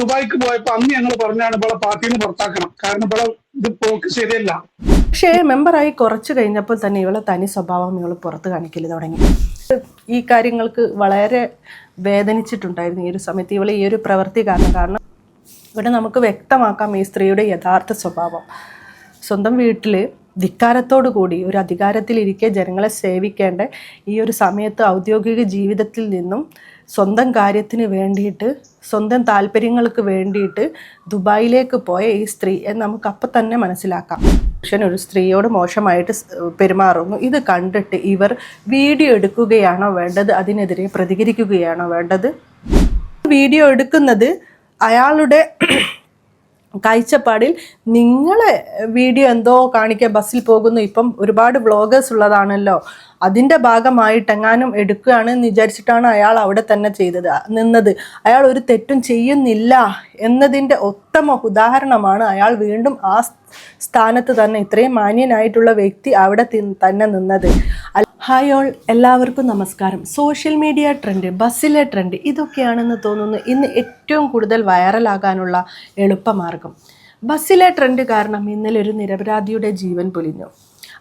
ദുബായിക്ക് പോയപ്പോ അന്ന് ഞങ്ങൾ പറഞ്ഞാണ് ഇവിടെ പാർട്ടിയിൽ നിന്ന് പുറത്താക്കണം. കാരണം ഇവിടെ ഇത് പോക്ക് ശരിയല്ല പക്ഷേ മെമ്പറായി കുറച്ച് കഴിഞ്ഞപ്പോൾ തന്നെ ഇവളെ തനി സ്വഭാവം ഇവൾ പുറത്ത് കാണിക്കൽ തുടങ്ങി. ഈ കാര്യങ്ങൾക്ക് വളരെ വേദനിച്ചിട്ടുണ്ടായിരുന്നു ഈ ഒരു സമയത്ത്. ഇവൾ ഈ ഒരു പ്രവൃത്തി കാരണം കാരണം ഇവിടെ നമുക്ക് വ്യക്തമാക്കാം ഈ സ്ത്രീയുടെ യഥാർത്ഥ സ്വഭാവം. സ്വന്തം വീട്ടിൽ ധിക്കാരത്തോടു കൂടി ഒരു അധികാരത്തിലിരിക്കെ ജനങ്ങളെ സേവിക്കേണ്ട ഈ ഒരു സമയത്ത് ഔദ്യോഗിക ജീവിതത്തിൽ നിന്നും സ്വന്തം കാര്യത്തിന് വേണ്ടിയിട്ട് സ്വന്തം താല്പര്യങ്ങൾക്ക് വേണ്ടിയിട്ട് ദുബായിലേക്ക് പോയ ഈ സ്ത്രീ എന്ന് നമുക്ക് അപ്പം തന്നെ മനസ്സിലാക്കാം. പുരുഷൻ ഒരു സ്ത്രീയോട് മോശമായിട്ട് പെരുമാറുന്നു. ഇത് കണ്ടിട്ട് ഇവർ വീഡിയോ എടുക്കുകയാണോ വേണ്ടത്? അതിനെതിരെ പ്രതികരിക്കുകയാണോ വേണ്ടത്? വീഡിയോ എടുക്കുന്നത് അയാളുടെ കാഴ്ചപ്പാടിൽ നിങ്ങളെ വീഡിയോ എന്തോ കാണിക്കാൻ ബസ്സിൽ പോകുന്നു. ഇപ്പം ഒരുപാട് വ്ളോഗേഴ്സ് ഉള്ളതാണല്ലോ. അതിന്റെ ഭാഗമായിട്ടെങ്ങാനും എടുക്കുകയാണെന്ന് വിചാരിച്ചിട്ടാണ് അയാൾ അവിടെ തന്നെ ചെയ്തത് നിന്നത്. അയാൾ ഒരു തെറ്റും ചെയ്യുന്നില്ല എന്നതിന്റെ ഉത്തമ ഉദാഹരണമാണ് അയാൾ വീണ്ടും ആ സ്ഥാനത്ത് തന്നെ ഇത്രയും മാന്യനായിട്ടുള്ള വ്യക്തി അവിടെ തന്നെ നിന്നത്. ഹായ് ഓൾ എല്ലാവർക്കും നമസ്കാരം. സോഷ്യൽ മീഡിയ ട്രെൻഡ് ബസ്സിലെ ട്രെൻഡ് ഇതൊക്കെയാണെന്ന് തോന്നുന്നു ഇന്ന് ഏറ്റവും കൂടുതൽ വൈറലാകാനുള്ള എളുപ്പമാർഗം. ബസ്സിലെ ട്രെൻഡ് കാരണം ഇന്നലെ ഒരു നിരപരാധിയുടെ ജീവൻ പൊലിഞ്ഞു.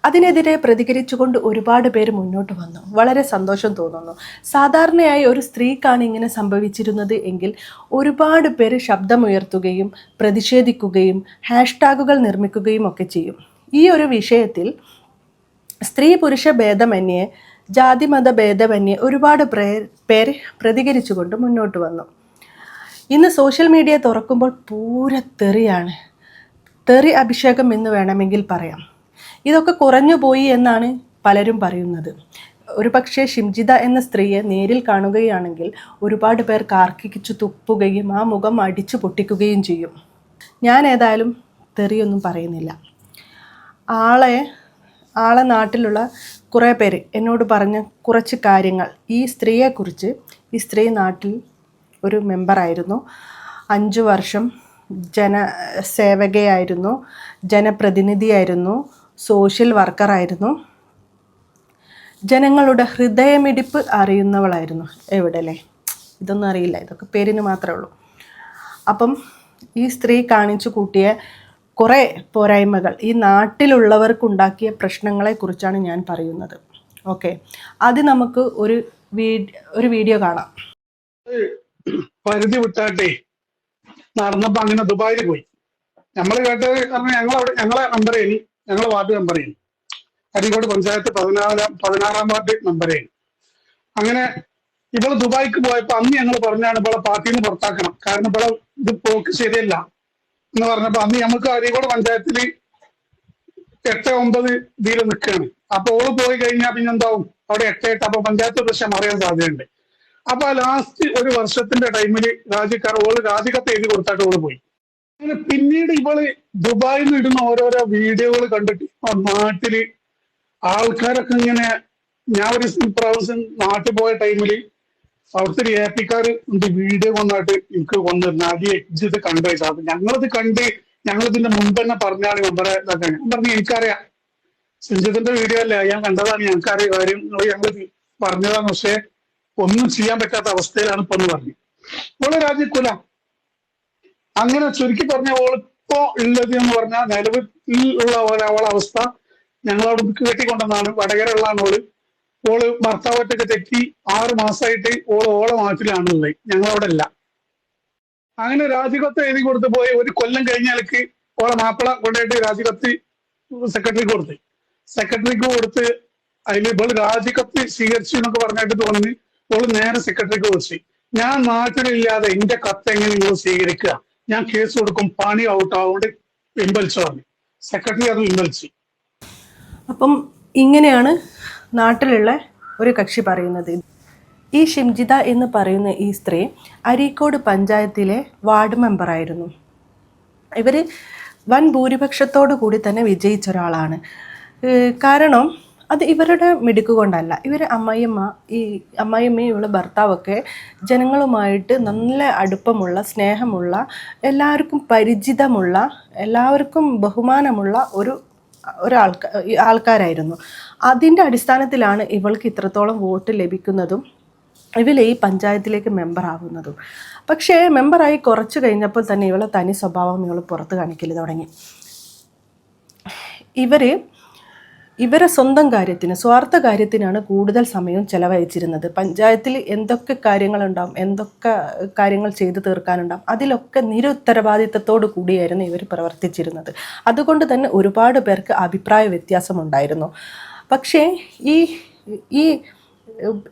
അതിനെതിരെ പ്രതികരിച്ചുകൊണ്ട് ഒരുപാട് പേര് മുന്നോട്ട് വന്നു. വളരെ സന്തോഷം തോന്നുന്നു. സാധാരണയായി ഒരു സ്ത്രീക്കാണ് ഇങ്ങനെ സംഭവിച്ചിരുന്നത് എങ്കിൽ ഒരുപാട് പേര് ശബ്ദമുയർത്തുകയും പ്രതിഷേധിക്കുകയും ഹാഷ്ടാഗുകൾ നിർമ്മിക്കുകയും ഒക്കെ ചെയ്യും. ഈ ഒരു വിഷയത്തിൽ സ്ത്രീ പുരുഷ ഭേദമന്യേ ജാതിമത ഭേദമന്യേ ഒരുപാട് പേര് പ്രതികരിച്ചുകൊണ്ട് മുന്നോട്ട് വന്നു. ഇന്ന് സോഷ്യൽ മീഡിയ തുറക്കുമ്പോൾ പൂര തെറിയാണ്. തെറി അഭിഷേകം എന്ന് വേണമെങ്കിൽ പറയാം. ഇതൊക്കെ കുറഞ്ഞു പോയി എന്നാണ് പലരും പറയുന്നത്. ഒരു പക്ഷേ ഷിംജിത എന്ന സ്ത്രീയെ നേരിൽ കാണുകയാണെങ്കിൽ ഒരുപാട് പേർ കാർക്കിച്ചു തുപ്പുകയും ആ മുഖം അടിച്ചു പൊട്ടിക്കുകയും ചെയ്യും. ഞാൻ ഏതായാലും തെറിയൊന്നും പറയുന്നില്ല. ആളെ ആളെ നാട്ടിലുള്ള കുറേ പേര് എന്നോട് പറഞ്ഞ കുറച്ച് കാര്യങ്ങൾ. ഈ സ്ത്രീയെക്കുറിച്ച് ഈ സ്ത്രീ നാട്ടിൽ ഒരു മെമ്പറായിരുന്നു അഞ്ച് വർഷം ജനസേവകയായിരുന്നു. ജനപ്രതിനിധിയായിരുന്നു. സോഷ്യൽ വർക്കറായിരുന്നു. ജനങ്ങളുടെ ഹൃദയമിടിപ്പ് അറിയുന്നവളായിരുന്നു എവിടെ അല്ലേ ഇതൊന്നും അറിയില്ല ഇതൊക്കെ പേരിന് മാത്രമേ ഉള്ളൂ. അപ്പം ഈ സ്ത്രീ കാണിച്ചു കൂട്ടിയ കുറേ പോരായ്മകൾ ഈ നാട്ടിലുള്ളവർക്കുണ്ടാക്കിയ പ്രശ്നങ്ങളെക്കുറിച്ചാണ് ഞാൻ പറയുന്നത്. ഓക്കെ അത് നമുക്ക് ഒരു ഒരു വീഡിയോ കാണാം. പരിധി വിട്ടാട്ടെ നടന്നപ്പോ അങ്ങനെ ദുബായിൽ പോയി. നമ്മൾ കേട്ടത് കാരണം ഞങ്ങളവിടെ ഞങ്ങളെ മെമ്പറേനി ഞങ്ങളെ വാർഡ് മെമ്പറേനി അരീക്കോട് പഞ്ചായത്ത് പതിനാലാം പതിനാറാം വാർഡ് മെമ്പറേനി അങ്ങനെ ഇവൾ ദുബായിക്ക് പോയപ്പോ അന്ന് ഞങ്ങൾ പറഞ്ഞാണ് ഇവളെ പാർട്ടിയിൽ നിന്ന് പുറത്താക്കണം. കാരണം ഇവളെ ഇത് പോക്ക് ശരിയല്ല എന്ന് പറഞ്ഞപ്പോ അന്ന് നമുക്ക് അരീക്കോട് പഞ്ചായത്തിൽ എട്ട് ഒമ്പത് ഇതിൽ നിൽക്കുകയാണ് അപ്പൊ ഓൾ പോയി കഴിഞ്ഞാൽ പിന്നെന്താവും അവിടെ എട്ട് എട്ട് അപ്പൊ പഞ്ചായത്ത് പ്രശ്നം അറിയാൻ സാധ്യതയുണ്ട്. അപ്പൊ ലാസ്റ്റ് ഒരു വർഷത്തിന്റെ ടൈമിൽ രാജിക്കാർ ഓൾ രാജിക്കത്ത് എഴുതി കൊടുത്തായിട്ട് ഓൾ പോയി. അങ്ങനെ പിന്നീട് ഇവൾ ദുബായിൽ നിന്ന് ഇടുന്ന ഓരോരോ വീഡിയോകൾ കണ്ടിട്ട് നാട്ടിൽ ആൾക്കാരൊക്കെ ഇങ്ങനെ ഞാൻ ഒരു പ്രാവശ്യം നാട്ടിൽ പോയ ടൈമിൽ അവിടുത്തെ ഒരു ഏപ്പിക്കാർ പിക്കാർ ഉണ്ട് വീഡിയോ കൊണ്ടായിട്ട് എനിക്ക് കൊണ്ടുവരുന്നത് അത് എക്സിത് കണ്ടു വെച്ചാൽ ഞങ്ങളത് കണ്ട് ഞങ്ങളിതിന്റെ മുമ്പ് തന്നെ പറഞ്ഞാണ് ഇതൊക്കെ. ഞാൻ പറഞ്ഞു എനിക്കറിയാം. സിഞ്ചിത്തിന്റെ വീഡിയോ അല്ല? ഞാൻ കണ്ടതാണ്. ഞങ്ങൾക്കറിയാം കാര്യം. ഞങ്ങൾ പറഞ്ഞതാണ്. പക്ഷെ ഒന്നും ചെയ്യാൻ പറ്റാത്ത അവസ്ഥയിലാണ് ഇപ്പൊ എന്ന് പറഞ്ഞു. ഓൾ രാജിക്കൂല അങ്ങനെ ചുരുക്കി പറഞ്ഞ ഓളിപ്പോ ഉള്ളത് എന്ന് പറഞ്ഞാൽ നിലവിൽ ഉള്ള ഒരാളെ അവസ്ഥ ഞങ്ങളോട് അവിടെ കെട്ടിക്കൊണ്ടെന്നാണ് വടകര ഉള്ളതാണ് ഓൾ ഓൾ ഭർത്താവറ്റൊക്കെ തെറ്റി ആറ് മാസമായിട്ട് ഓൾ ഓളെ ഉള്ളത് ഞങ്ങളവിടെ അല്ല അങ്ങനെ രാജികത്ത് എഴുതി കൊടുത്ത് പോയി. ഒരു കൊല്ലം കഴിഞ്ഞാലേക്ക് ഓളെ മാപ്പിള കൊണ്ടുപോയിട്ട് രാജികത്ത് സെക്രട്ടറിക്ക് കൊടുത്ത്. സെക്രട്ടറിക്ക് കൊടുത്ത് അതിൽ ഇവൾ രാജികത്ത് സ്വീകരിച്ചു എന്നൊക്കെ പറഞ്ഞിട്ട് തോന്നി ഓൾ നേരെ സെക്രട്ടറിക്ക് കുറിച്ച് ഞാൻ നാട്ടിലില്ലാതെ എന്റെ കത്ത് എങ്ങനെ നിങ്ങൾ സ്വീകരിക്കുക? ഞാൻ കേസ് കൊടുക്കും പണി ഔട്ട് ആവുകൊണ്ട് പിൻവലിച്ചു പറഞ്ഞു സെക്രട്ടറി അത് പിൻവലിച്ചു അപ്പം ഇങ്ങനെയാണ് നാട്ടിലുള്ള ഒരു കക്ഷി പറയുന്നത്. ഈ ഷിംജിത എന്ന് പറയുന്ന ഈ സ്ത്രീ അരീക്കോട് പഞ്ചായത്തിലെ വാർഡ് മെമ്പറായിരുന്നു ഇവർ വൻ ഭൂരിപക്ഷത്തോടു കൂടി തന്നെ വിജയിച്ച ഒരാളാണ്. കാരണം അത് ഇവരുടെ മിടുക്ക് കൊണ്ടല്ല. ഇവർ അമ്മായിയമ്മ ഈ അമ്മായിയമ്മയും ഭർത്താവൊക്കെ ജനങ്ങളുമായിട്ട് നല്ല അടുപ്പമുള്ള സ്നേഹമുള്ള എല്ലാവർക്കും പരിചിതമുള്ള എല്ലാവർക്കും ബഹുമാനമുള്ള ഒരു ഒരാൾക്കാ ആൾക്കാരായിരുന്നു. അതിന്റെ അടിസ്ഥാനത്തിലാണ് ഇവൾക്ക് ഇത്രത്തോളം വോട്ട് ലഭിക്കുന്നതും ഇവൾ ഈ പഞ്ചായത്തിലേക്ക് മെമ്പർ ആവുന്നതും. പക്ഷേ മെമ്പറായി കുറച്ച് കഴിഞ്ഞപ്പോൾ തന്നെ ഇവളെ തനി സ്വഭാവം ഇവൾ പുറത്ത് കാണിക്കൽ തുടങ്ങി. ഇവർ ഇവരെ സ്വന്തം കാര്യത്തിന് സ്വാർത്ഥ കാര്യത്തിനാണ് കൂടുതൽ സമയം ചെലവഴിച്ചിരുന്നത്. പഞ്ചായത്തിൽ എന്തൊക്കെ കാര്യങ്ങളുണ്ടാവും എന്തൊക്കെ കാര്യങ്ങൾ ചെയ്തു തീർക്കാനുണ്ടാവും അതിലൊക്കെ നിരുത്തരവാദിത്തത്തോടു കൂടിയായിരുന്നു ഇവർ പ്രവർത്തിച്ചിരുന്നത്. അതുകൊണ്ട് തന്നെ ഒരുപാട് പേർക്ക് അഭിപ്രായ വ്യത്യാസമുണ്ടായിരുന്നു. പക്ഷേ ഈ ഈ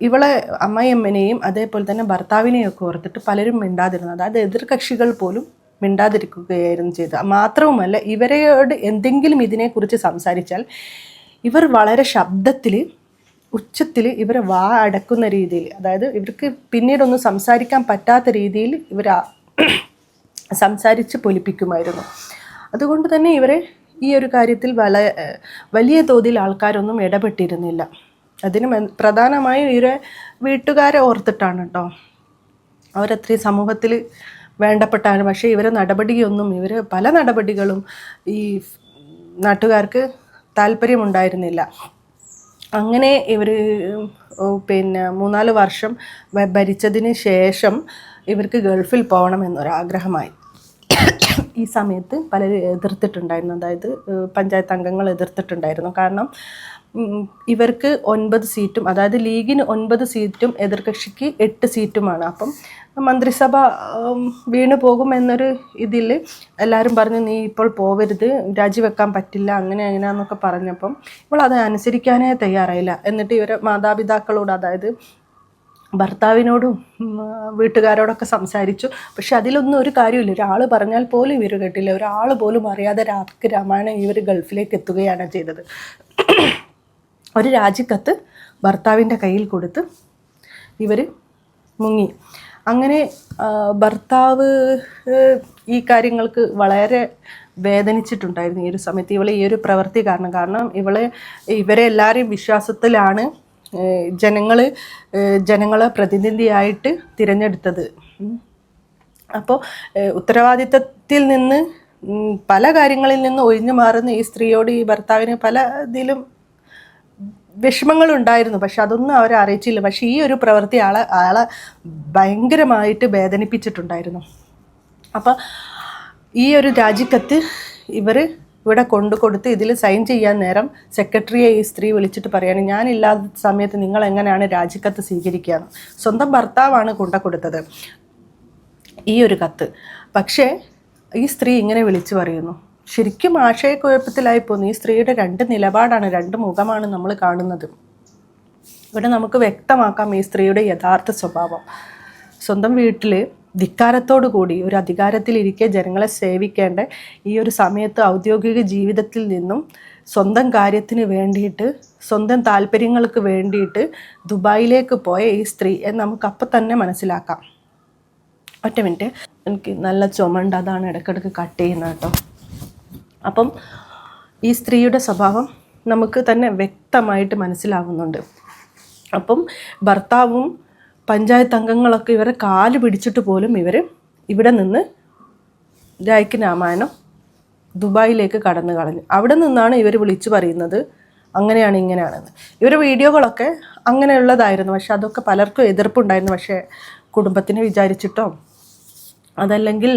ഇവളെ അമ്മയമ്മനെയും അതേപോലെ തന്നെ ഭർത്താവിനെയും ഒക്കെ ഓർത്തിട്ട് പലരും മിണ്ടാതിരുന്നത് അതായത് എതിർകക്ഷികൾ പോലും മിണ്ടാതിരിക്കുകയായിരുന്നു ചെയ്തത്. മാത്രവുമല്ല ഇവരോട് എന്തെങ്കിലും ഇതിനെക്കുറിച്ച് സംസാരിച്ചാൽ ഇവർ വളരെ ശബ്ദത്തിൽ ഉച്ചത്തിൽ ഇവരെ വാ അടക്കുന്ന രീതിയിൽ അതായത് ഇവർക്ക് പിന്നീടൊന്നും സംസാരിക്കാൻ പറ്റാത്ത രീതിയിൽ ഇവർ സംസാരിച്ച് പൊലിപ്പിക്കുമായിരുന്നു. അതുകൊണ്ട് തന്നെ ഇവരെ ഈ ഒരു കാര്യത്തിൽ വള വലിയ തോതിൽ ആൾക്കാരൊന്നും ഇടപെട്ടിരുന്നില്ല. അതിന് പ്രധാനമായും ഇവരെ വീട്ടുകാരെ ഓർത്തിട്ടാണ് കേട്ടോ അവരത്രയും സമൂഹത്തിൽ വേണ്ടപ്പെട്ടാണ്. പക്ഷേ ഇവരെ നടപടിയൊന്നും ഇവർ പല നടപടികളും ഈ നാട്ടുകാർക്ക് താല്പര്യമുണ്ടായിരുന്നില്ല. അങ്ങനെ ഇവർ പിന്നെ മൂന്നാൽ വർഷം ഭരിച്ചതിന് ശേഷം ഇവർക്ക് ഗൾഫിൽ പോകണം എന്നൊരാഗ്രഹമായി. ഈ സമയത്ത് പലരും എതിർത്തിട്ടുണ്ടായിരുന്നു. അതായത് പഞ്ചായത്ത് അംഗങ്ങൾ എതിർത്തിട്ടുണ്ടായിരുന്നു. കാരണം ഇവർക്ക് ഒൻപത് സീറ്റും അതായത് ലീഗിന് ഒൻപത് സീറ്റും എതിർകക്ഷിക്ക് എട്ട് സീറ്റുമാണ്. അപ്പം മന്ത്രിസഭ വീണു പോകും എന്നൊരു ഇതിൽ എല്ലാവരും പറഞ്ഞു നീ ഇപ്പോൾ പോവരുത് രാജിവെക്കാൻ പറ്റില്ല അങ്ങനെ അങ്ങനെയാന്നൊക്കെ പറഞ്ഞപ്പം ഇവൾ അത് അനുസരിക്കാനേ തയ്യാറായില്ല. എന്നിട്ട് ഇവരെ മാതാപിതാക്കളോട് അതായത് ഭർത്താവിനോടും വീട്ടുകാരോടൊക്കെ സംസാരിച്ചു. പക്ഷെ അതിലൊന്നും ഒരു കാര്യമില്ല ഒരാൾ പറഞ്ഞാൽ പോലും ഇവർ കേട്ടില്ല. ഒരാൾ പോലും അറിയാതെ രാത്രി രാമായണം ഇവർ ഗൾഫിലേക്ക് എത്തുകയാണ് ചെയ്തത്. ഒരു രാജിക്കത്ത് ഭർത്താവിന്റെ കയ്യിൽ കൊടുത്ത് ഇവർ മുങ്ങി. അങ്ങനെ ഭർത്താവ് ഈ കാര്യങ്ങൾക്ക് വളരെ വേദനിച്ചിട്ടുണ്ടായിരുന്നു ഈ ഒരു സമയത്ത്. ഇവളെ ഈ ഒരു പ്രവൃത്തി കാരണം. കാരണം ഇവളെ ഇവരെ എല്ലാവരെയും വിശ്വാസത്തിലാണ് ജനങ്ങൾ ജനങ്ങളെ പ്രതിനിധിയായിട്ട് തിരഞ്ഞെടുത്തത്. അപ്പോൾ ഉത്തരവാദിത്തത്തിൽ നിന്ന് പല കാര്യങ്ങളിൽ നിന്ന് ഒഴിഞ്ഞു മാറുന്ന ഈ സ്ത്രീയോട് ഈ ഭർത്താവിന് പല ഇതിലും വിഷമങ്ങളുണ്ടായിരുന്നു. പക്ഷെ അതൊന്നും അവരെ അറിയിച്ചില്ല. പക്ഷെ ഈ ഒരു പ്രവൃത്തി ആളെ ആളെ ഭയങ്കരമായിട്ട് വേദനിപ്പിച്ചിട്ടുണ്ടായിരുന്നു. അപ്പം ഈ ഒരു രാജിക്കത്ത് ഇവർ ഇവിടെ കൊണ്ടു കൊടുത്ത് ഇതിൽ സൈൻ ചെയ്യാൻ നേരം സെക്രട്ടറിയെ ഈ സ്ത്രീ വിളിച്ചിട്ട് പറയാണ് ഞാനില്ലാത്ത സമയത്ത് നിങ്ങൾ എങ്ങനെയാണ് രാജിക്കത്ത് സ്വീകരിക്കുക സ്വന്തം ഭർത്താവാണ് കൊണ്ട കൊടുത്തത് ഈ ഒരു കത്ത്. പക്ഷേ ഈ സ്ത്രീ ഇങ്ങനെ വിളിച്ചു പറയുന്നു ശരിക്കും ആശയക്കുഴപ്പത്തിലായി പോന്നു ഈ സ്ത്രീയുടെ രണ്ട് നിലപാടാണ് രണ്ട് മുഖമാണ് നമ്മൾ കാണുന്നത്. ഇവിടെ നമുക്ക് വ്യക്തമാക്കാം ഈ സ്ത്രീയുടെ യഥാർത്ഥ സ്വഭാവം. സ്വന്തം വീട്ടിൽ ധിക്കാരത്തോടു കൂടി ഒരു അധികാരത്തിലിരിക്കെ ജനങ്ങളെ സേവിക്കേണ്ട ഈ ഒരു സമയത്ത് ഔദ്യോഗിക ജീവിതത്തിൽ നിന്നും സ്വന്തം കാര്യത്തിന് വേണ്ടിയിട്ട് സ്വന്തം താല്പര്യങ്ങൾക്ക് വേണ്ടിയിട്ട് ദുബായിലേക്ക് പോയ ഈ സ്ത്രീ നമുക്ക് അപ്പം തന്നെ മനസ്സിലാക്കാം. ഒറ്റ മിനിറ്റ്. എനിക്ക് നല്ല ചുമണ്ട് അതാണ് ഇടയ്ക്കിടയ്ക്ക് കട്ട് ചെയ്യുന്നത് കേട്ടോ. അപ്പം ഈ സ്ത്രീയുടെ സ്വഭാവം നമുക്ക് തന്നെ വ്യക്തമായിട്ട് മനസ്സിലാവുന്നുണ്ട്. അപ്പം ഭർത്താവും പഞ്ചായത്ത് അംഗങ്ങളൊക്കെ ഇവരെ കാൽ പിടിച്ചിട്ട് പോലും ഇവർ ഇവിടെ നിന്ന് രായ്ക്ക് രാമായണം ദുബായിലേക്ക് കടന്നു കളഞ്ഞു. അവിടെ നിന്നാണ് ഇവർ വിളിച്ചു പറയുന്നത് അങ്ങനെയാണ് ഇങ്ങനെയാണെന്ന്. ഇവരുടെ വീഡിയോകളൊക്കെ അങ്ങനെയുള്ളതായിരുന്നു. പക്ഷെ അതൊക്കെ പലർക്കും എതിർപ്പുണ്ടായിരുന്നു. പക്ഷേ കുടുംബത്തിന് വിചാരിച്ചിട്ടോ അതല്ലെങ്കിൽ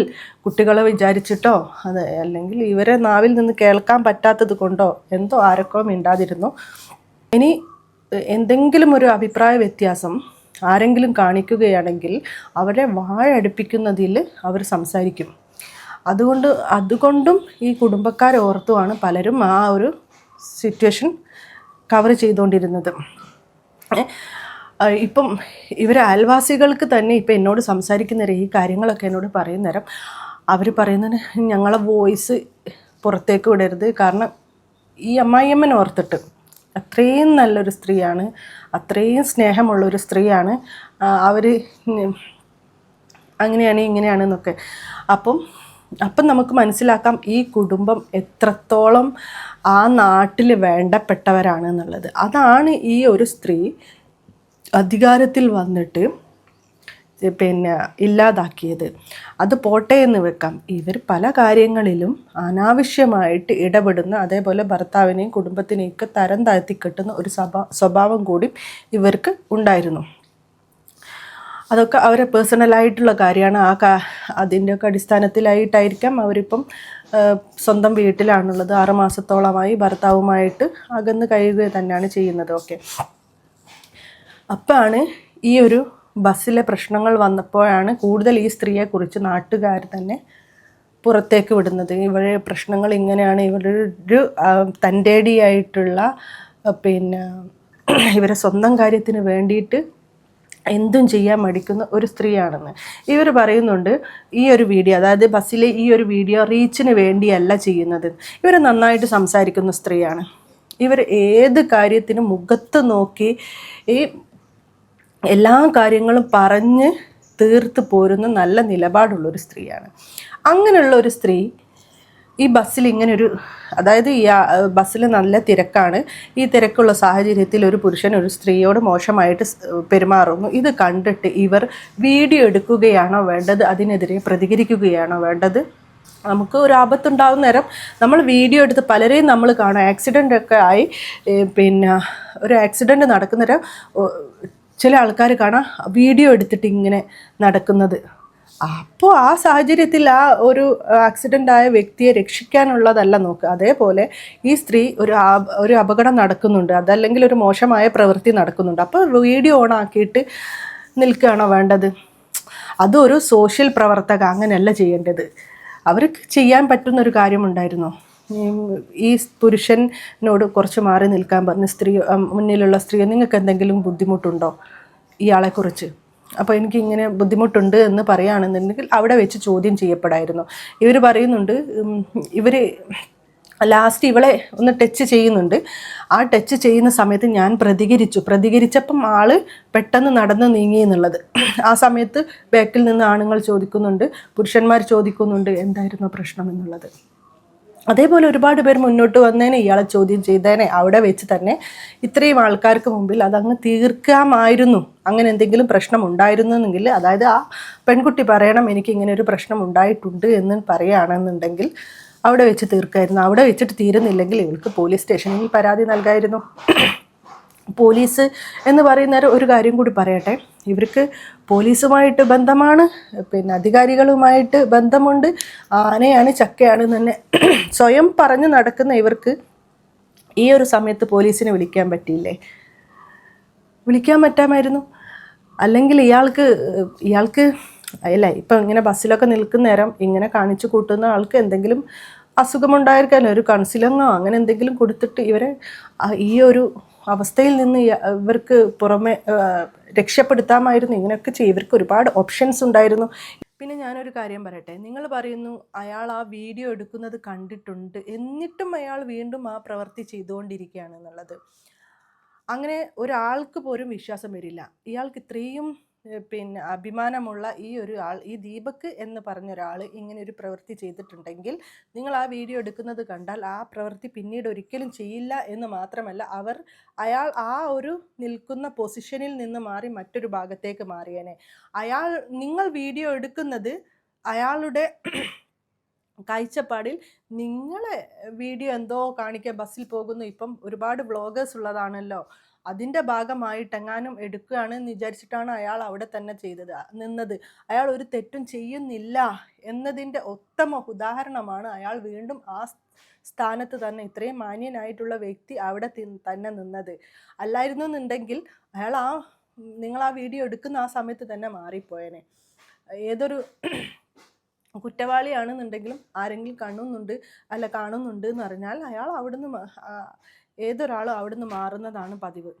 കുട്ടികളെ വിചാരിച്ചിട്ടോ അത് അല്ലെങ്കിൽ ഇവരെ നാവിൽ നിന്ന് കേൾക്കാൻ പറ്റാത്തത് കൊണ്ടോ എന്തോ ആരൊക്കെ മിണ്ടാതിരുന്നു. ഇനി എന്തെങ്കിലും ഒരു അഭിപ്രായ വ്യത്യാസം ആരെങ്കിലും കാണിക്കുകയാണെങ്കിൽ അവരെ വാഴടുപ്പിക്കുന്നതിൽ അവർ സംസാരിക്കും. അതുകൊണ്ട് അതുകൊണ്ടും ഈ കുടുംബക്കാരെ ഓർത്തുമാണ് പലരും ആ ഒരു സിറ്റുവേഷൻ കവർ ചെയ്തുകൊണ്ടിരുന്നത്. ഇപ്പം ഇവർ അയൽവാസികൾക്ക് തന്നെ ഇപ്പം എന്നോട് സംസാരിക്കുന്ന ഈ കാര്യങ്ങളൊക്കെ എന്നോട് പറയുന്ന നേരം അവർ പറയുന്നതിന് ഞങ്ങളെ വോയിസ് പുറത്തേക്ക് വിടരുത്. കാരണം ഈ അമ്മായിയമ്മൻ ഓർത്തിട്ട് അത്രയും നല്ലൊരു സ്ത്രീയാണ് അത്രയും സ്നേഹമുള്ളൊരു സ്ത്രീയാണ്. അവർ അങ്ങനെയാണ് ഇങ്ങനെയാണ് എന്നൊക്കെ. അപ്പം അപ്പം നമുക്ക് മനസ്സിലാക്കാം ഈ കുടുംബം എത്രത്തോളം ആ നാട്ടിൽ വേണ്ടപ്പെട്ടവരാണ് എന്നുള്ളത്. അതാണ് ഈ ഒരു സ്ത്രീ അധികാരത്തിൽ വന്നിട്ട് പിന്നെ ഇല്ലാതാക്കിയത്. അത് പോട്ടെ എന്ന് വെക്കാം. ഇവർ പല കാര്യങ്ങളിലും അനാവശ്യമായിട്ട് ഇടപെടുന്ന അതേപോലെ ഭർത്താവിനെയും കുടുംബത്തിനെയൊക്കെ തരം താഴ്ത്തി കെട്ടുന്ന ഒരു സ്വഭാ സ്വഭാവം കൂടി ഇവർക്ക് ഉണ്ടായിരുന്നു. അതൊക്കെ അവരെ പേഴ്സണലായിട്ടുള്ള കാര്യമാണ്. ആ കാ അതിന്റെയൊക്കെ അടിസ്ഥാനത്തിലായിട്ടായിരിക്കാം അവരിപ്പം സ്വന്തം വീട്ടിലാണുള്ളത്. ആറുമാസത്തോളമായി ഭർത്താവുമായിട്ട് അകന്ന് കഴിയുക തന്നെയാണ് ചെയ്യുന്നത്. ഓക്കെ. അപ്പോഴാണ് ഈ ഒരു ബസ്സിലെ പ്രശ്നങ്ങൾ വന്നപ്പോഴാണ് കൂടുതൽ ഈ സ്ത്രീയെക്കുറിച്ച് നാട്ടുകാർ തന്നെ പുറത്തേക്ക് വിടുന്നത്. ഇവരെ പ്രശ്നങ്ങൾ ഇങ്ങനെയാണ്. ഇവരൊരു തന്റെടിയായിട്ടുള്ള പിന്നെ ഇവരെ സ്വന്തം കാര്യത്തിന് വേണ്ടിയിട്ട് എന്തും ചെയ്യാൻ മടിക്കുന്ന ഒരു സ്ത്രീയാണെന്ന്. ഇവർ പറയുന്നുണ്ട് ഈ ഒരു വീഡിയോ അതായത് ബസ്സിലെ ഈ ഒരു വീഡിയോ റീച്ചിന് വേണ്ടിയല്ല ചെയ്യുന്നത്. ഇവർ നന്നായിട്ട് സംസാരിക്കുന്ന സ്ത്രീയാണ്. ഇവർ ഏത് കാര്യത്തിനും മുഖത്ത് നോക്കി ഈ എല്ലാ കാര്യങ്ങളും പറഞ്ഞ് തീർത്ത് പോരുന്ന നല്ല നിലപാടുള്ള ഒരു സ്ത്രീയാണ്. അങ്ങനെയുള്ള ഒരു സ്ത്രീ ഈ ബസ്സിൽ ഇങ്ങനെ ഒരു അതായത് ഈ ബസ്സിൽ നല്ല തിരക്കാണ്. ഈ തിരക്കുള്ള സാഹചര്യത്തിൽ ഒരു പുരുഷൻ ഒരു സ്ത്രീയോട് മോശമായിട്ട് പെരുമാറുന്നു. ഇത് കണ്ടിട്ട് ഇവർ വീഡിയോ എടുക്കുകയാണോ വേണ്ടത്? അതിനെതിരെ പ്രതികരിക്കുകയാണോ വേണ്ടത്? നമുക്ക് ഒരു ആപത്തുണ്ടാകുന്ന നേരം നമ്മൾ വീഡിയോ എടുത്ത് പലരെയും നമ്മൾ കാണാം. ആക്സിഡന്റ് ഒക്കെ ആയി പിന്നെ ഒരു ആക്സിഡന്റ് നടക്കുന്നേരം ചില ആൾക്കാർ കാണാം വീഡിയോ എടുത്തിട്ട് ഇങ്ങനെ നടക്കുന്നത്. അപ്പോൾ ആ സാഹചര്യത്തിൽ ആ ഒരു ആക്സിഡന്റ് ആയ വ്യക്തിയെ രക്ഷിക്കാനുള്ളതല്ല നോക്കുക അതേപോലെ ഈ സ്ത്രീ ഒരു ഒരു അപകടം നടക്കുന്നുണ്ട്. അതല്ലെങ്കിൽ ഒരു മോശമായ പ്രവൃത്തി നടക്കുന്നുണ്ട്. അപ്പോൾ വീഡിയോ ഓൺ ആക്കിയിട്ട് നിൽക്കുകയാണോ വേണ്ടത്? അതൊരു സോഷ്യൽ പ്രവർത്തക അങ്ങനെയല്ല ചെയ്യേണ്ടത്. അവർക്ക് ചെയ്യാൻ പറ്റുന്നൊരു കാര്യമുണ്ടായിരുന്നോ? ഈ പുരുഷനോട് കുറച്ച് മാറി നിൽക്കാൻ പറഞ്ഞ സ്ത്രീ മുന്നിലുള്ള സ്ത്രീ നിങ്ങൾക്ക് എന്തെങ്കിലും ബുദ്ധിമുട്ടുണ്ടോ ഇയാളെക്കുറിച്ച്? അപ്പോൾ എനിക്ക് ഇങ്ങനെ ബുദ്ധിമുട്ടുണ്ട് എന്ന് പറയുകയാണെന്നുണ്ടെങ്കിൽ അവിടെ വെച്ച് ചോദ്യം ചെയ്യപ്പെടായിരുന്നു. ഇവർ പറയുന്നുണ്ട് ഇവർ ലാസ്റ്റ് ഇവളെ ഒന്ന് ടച്ച് ചെയ്യുന്നുണ്ട്. ആ ടച്ച് ചെയ്യുന്ന സമയത്ത് ഞാൻ പ്രതികരിച്ചു. പ്രതികരിച്ചപ്പം ആൾ പെട്ടെന്ന് നടന്ന് നീങ്ങി എന്നുള്ളത്. ആ സമയത്ത് ബാക്കിൽ നിന്ന് ആണുങ്ങൾ ചോദിക്കുന്നുണ്ട് പുരുഷന്മാർ ചോദിക്കുന്നുണ്ട് എന്തായിരുന്നു പ്രശ്നം എന്നുള്ളത്? അതേപോലെ ഒരുപാട് പേർ മുന്നോട്ട് വന്നേനെ ഇയാളെ ചോദ്യം ചെയ്തേനെ അവിടെ വെച്ച് തന്നെ ഇത്രയും ആൾക്കാർക്ക് മുമ്പിൽ അതങ്ങ് തീർക്കാമായിരുന്നു. അങ്ങനെ എന്തെങ്കിലും പ്രശ്നം ഉണ്ടായിരുന്നെങ്കിൽ അതായത് ആ പെൺകുട്ടി പറയണം എനിക്ക് ഇങ്ങനെ ഒരു പ്രശ്നം ഉണ്ടായിട്ടുണ്ട് എന്ന് പറയുകയാണെന്നുണ്ടെങ്കിൽ അവിടെ വെച്ച് തീർക്കായിരുന്നു. അവിടെ വെച്ചിട്ട് തീരുന്നില്ലെങ്കിൽ ഇവൾക്ക് പോലീസ് സ്റ്റേഷനിൽ പരാതി നൽകായിരുന്നു. പോലീസ് എന്ന് പറയുന്നവർ ഒരു കാര്യം കൂടി പറയട്ടെ. ഇവർക്ക് പോലീസുമായിട്ട് ബന്ധമാണ് പിന്നെ അധികാരികളുമായിട്ട് ബന്ധമുണ്ട്. ആനയാണ് ചക്കയാണ് തന്നെ സ്വയം പറഞ്ഞു നടക്കുന്ന ഇവർക്ക് ഈ ഒരു സമയത്ത് പോലീസിനെ വിളിക്കാൻ പറ്റിയില്ലേ? വിളിക്കാൻ പറ്റാമായിരുന്നു. അല്ലെങ്കിൽ ഇയാൾക്ക് ഇയാൾക്ക് അല്ല ഇപ്പം ഇങ്ങനെ ബസ്സിലൊക്കെ നിൽക്കുന്ന നേരം ഇങ്ങനെ കാണിച്ചു കൂട്ടുന്ന ആൾക്ക് എന്തെങ്കിലും അസുഖമുണ്ടായിരിക്കാനോ ഒരു കൗൺസിലിങ്ങോ അങ്ങനെ എന്തെങ്കിലും കൊടുത്തിട്ട് ഇവരെ ഈ ഒരു അവസ്ഥയിൽ നിന്ന് ഇവർക്ക് പുറമെ രക്ഷപ്പെടുത്താമായിരുന്നു. ഇങ്ങനെയൊക്കെ ചെയ്യും ഇവർക്ക് ഒരുപാട് ഓപ്ഷൻസ് ഉണ്ടായിരുന്നു. പിന്നെ ഞാനൊരു കാര്യം പറയട്ടെ. നിങ്ങൾ പറയുന്നു അയാൾ ആ വീഡിയോ എടുക്കുന്നത് കണ്ടിട്ടുണ്ട്. എന്നിട്ടും അയാൾ വീണ്ടും ആ പ്രവൃത്തി ചെയ്തുകൊണ്ടിരിക്കുകയാണ് എന്നുള്ളത്. അങ്ങനെ ഒരാൾക്ക് പോലും വിശ്വാസം വരില്ല. ഇയാൾക്ക് ഇത്രയും പിന്നെ അഭിമാനമുള്ള ഈ ഒരു ആൾ ഈ ദീപക് എന്ന് പറഞ്ഞ ഒരാൾ ഇങ്ങനെ ഒരു പ്രവൃത്തി ചെയ്തിട്ടുണ്ടെങ്കിൽ നിങ്ങൾ ആ വീഡിയോ എടുക്കുന്നത് കണ്ടാൽ ആ പ്രവൃത്തി പിന്നീട് ഒരിക്കലും ചെയ്യില്ല എന്ന് മാത്രമല്ല അവർ അയാൾ ആ ഒരു നിൽക്കുന്ന പൊസിഷനിൽ നിന്ന് മാറി മറ്റൊരു ഭാഗത്തേക്ക് മാറിയേനെ. അയാൾ നിങ്ങൾ വീഡിയോ എടുക്കുന്നത് അയാളുടെ കാഴ്ചപ്പാടിൽ നിങ്ങളെ വീഡിയോ എന്തോ കാണിക്കാൻ ബസ്സിൽ പോകുന്നു. ഇപ്പം ഒരുപാട് വ്ളോഗേഴ്സ് ഉള്ളതാണല്ലോ. അതിന്റെ ഭാഗമായിട്ടെങ്ങാനും എടുക്കുകയാണ് എന്ന് വിചാരിച്ചിട്ടാണ് അയാൾ അവിടെ തന്നെ ചെയ്തത് നിന്നത്. അയാൾ ഒരു തെറ്റും ചെയ്യുന്നില്ല എന്നതിന്റെ ഉത്തമ ഉദാഹരണമാണ് അയാൾ വീണ്ടും ആ സ്ഥാനത്ത് തന്നെ ഇത്രയും മാന്യനായിട്ടുള്ള വ്യക്തി അവിടെ തന്നെ നിന്നത്. അല്ലായിരുന്നു എന്നുണ്ടെങ്കിൽ അയാൾ ആ നിങ്ങൾ ആ വീഡിയോ എടുക്കുന്ന ആ സമയത്ത് തന്നെ മാറിപ്പോയനെ. ഏതൊരു കുറ്റവാളിയാണെന്നുണ്ടെങ്കിലും ആരെങ്കിലും കാണുന്നുണ്ട് അല്ല കാണുന്നുണ്ട് എന്ന് പറഞ്ഞാൽ അയാൾ അവിടുന്ന് ഏതൊരാളും അവിടുന്ന് മാറുന്നതാണ് പതിവ്.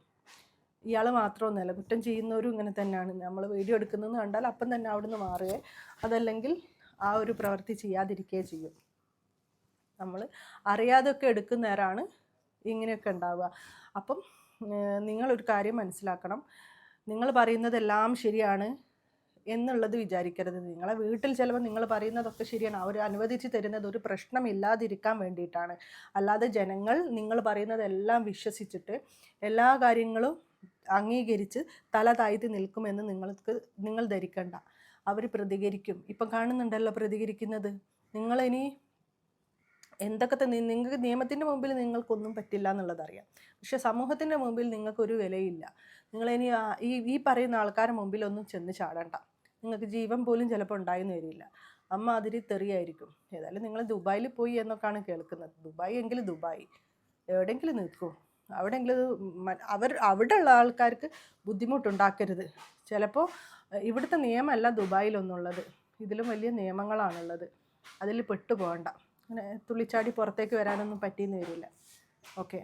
ഇയാൾ മാത്രമൊന്നുമല്ല കുറ്റം ചെയ്യുന്നവരും ഇങ്ങനെ തന്നെയാണ്. നമ്മൾ വീഡിയോ എടുക്കുന്നതെന്ന് കണ്ടാൽ അപ്പം തന്നെ അവിടുന്ന് മാറുകയെ അതല്ലെങ്കിൽ ആ ഒരു പ്രവൃത്തി ചെയ്യാതിരിക്കുകയോ ചെയ്യും. നമ്മൾ അറിയാതൊക്കെ എടുക്കുന്നവരാണ് ഇങ്ങനെയൊക്കെ ഉണ്ടാവുക. അപ്പം നിങ്ങളൊരു കാര്യം മനസ്സിലാക്കണം. നിങ്ങൾ പറയുന്നതെല്ലാം ശരിയാണ്. എന്നുള്ളത് വിചാരിക്കരുത്. നിങ്ങളെ വീട്ടിൽ ചിലപ്പോൾ നിങ്ങൾ പറയുന്നതൊക്കെ ശരിയാണ്. അവർ അനുവദിച്ച് തരുന്നത് ഒരു പ്രശ്നമില്ലാതിരിക്കാൻ വേണ്ടിയിട്ടാണ്. അല്ലാതെ ജനങ്ങൾ നിങ്ങൾ പറയുന്നതെല്ലാം വിശ്വസിച്ചിട്ട് എല്ലാ കാര്യങ്ങളും അംഗീകരിച്ച് തല താഴ്ത്തി നിൽക്കുമെന്ന് നിങ്ങൾക്ക് നിങ്ങൾ ധരിക്കണ്ട. അവർ പ്രതികരിക്കും. ഇപ്പം കാണുന്നുണ്ടല്ലോ പ്രതികരിക്കുന്നത്. നിങ്ങളിനി എന്തൊക്കെ നിങ്ങൾക്ക് നിയമത്തിന്റെ മുമ്പിൽ നിങ്ങൾക്കൊന്നും പറ്റില്ല എന്നുള്ളതറിയാം പക്ഷേ സമൂഹത്തിന്റെ മുമ്പിൽ നിങ്ങൾക്കൊരു വിലയില്ല. നിങ്ങളിനി ഈ ഈ പറയുന്ന ആൾക്കാരുടെ മുമ്പിലൊന്നും ചെന്ന് ചാടണ്ട. നിങ്ങൾക്ക് ജീവൻ പോലും ചിലപ്പോൾ ഉണ്ടായെന്ന് വരില്ല. അമ്മ അതിരി തെറിയായിരിക്കും. ഏതായാലും നിങ്ങൾ ദുബായിൽ പോയി എന്നൊക്കെയാണ് കേൾക്കുന്നത്. ദുബായ് എങ്കിൽ ദുബായ്. എവിടെയെങ്കിലും നിൽക്കൂ. അവിടെയെങ്കിലും അവർ അവിടെ അവിടെയുള്ള ആൾക്കാർക്ക് ബുദ്ധിമുട്ടുണ്ടാക്കരുത്. ചിലപ്പോൾ ഇവിടുത്തെ നിയമമല്ല ദുബായിലൊന്നുള്ളത്. ഇതിലും വലിയ നിയമങ്ങളാണുള്ളത്. അതിൽ പെട്ടു പോകണ്ട അങ്ങനെ തുള്ളിച്ചാടി പുറത്തേക്ക് വരാനൊന്നും പറ്റിയെന്ന് വരില്ല. ഓക്കെ.